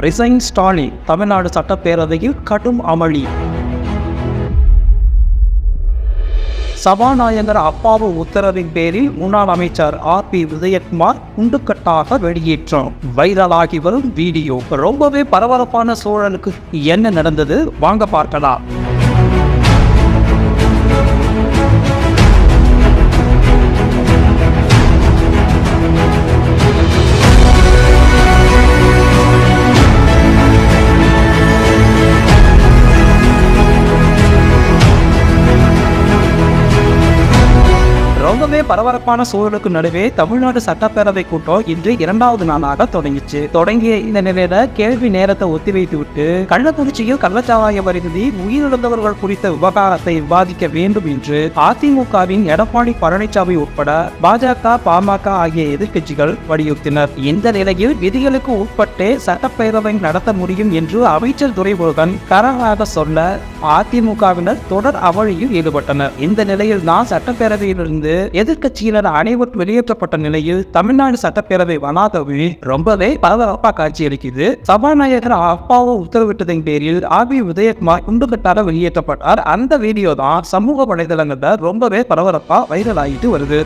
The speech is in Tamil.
ரிசைன் ஸ்டாலின் தமிழ்நாடு சட்டப்பேரவையில் கடும் அமளி. சபாநாயகர் அப்பாவு உத்தரவின் பேரில் முன்னாள் அமைச்சர் ஆர் பி விஜயகுமார் குண்டுக்கட்டாக வெளியேற்றம். வைரலாகி வரும் வீடியோ ரொம்பவே பரபரப்பான சூழலுக்கு என்ன நடந்தது? வாங்க பார்க்கலாம். ரொம்பவே பரபரப்பான சூழலுக்கு நடுவே தமிழ்நாடு சட்டப்பேரவை கூட்டம் இன்று இரண்டாவது நாளாக தொடங்கிச்சு. தொடங்கிய இந்த நிலையில கேள்வி நேரத்தை ஒத்திவைத்து விட்டு கள்ளக்குறிச்சியில் கள்ளச்சாராயம் அருந்தி உயிரிழந்தவர்கள் குறித்த விவகாரத்தை விவாதிக்க வேண்டும் என்று அதிமுகவின் எடப்பாடி பழனிசாமி உட்பட பாஜக பாமக ஆகிய எதிர்க்கட்சிகள் வலியுறுத்தினர். இந்த நிலையில் விதிகளுக்கு உட்பட்டே சட்டப்பேரவை நடத்த முடியும் என்று அமைச்சர் துரைமுருகன் கரவாக சொல்ல அதிமுகவினர் தொடர் அவழியில் ஈடுபட்டனர். இந்த நிலையில் தான் சட்டப்பேரவையிலிருந்து எதிர்கட்சியினர் அனைவரும் வெளியேற்றப்பட்ட நிலையில் தமிழ்நாடு சட்டப்பேரவை வளாகமே ரொம்பவே பரபரப்பா காட்சியளிக்குது சபாநாயகர் அப்பாவை உத்தரவிட்டதன் பேரில் ஆபி உதயகுமார் குண்டுகட்டார வெளியேற்றப்பட்டார் அந்த வீடியோ தான் சமூக வலைதளங்கள்ல ரொம்பவே பரபரப்பா வைரல் ஆகிட்டு வருது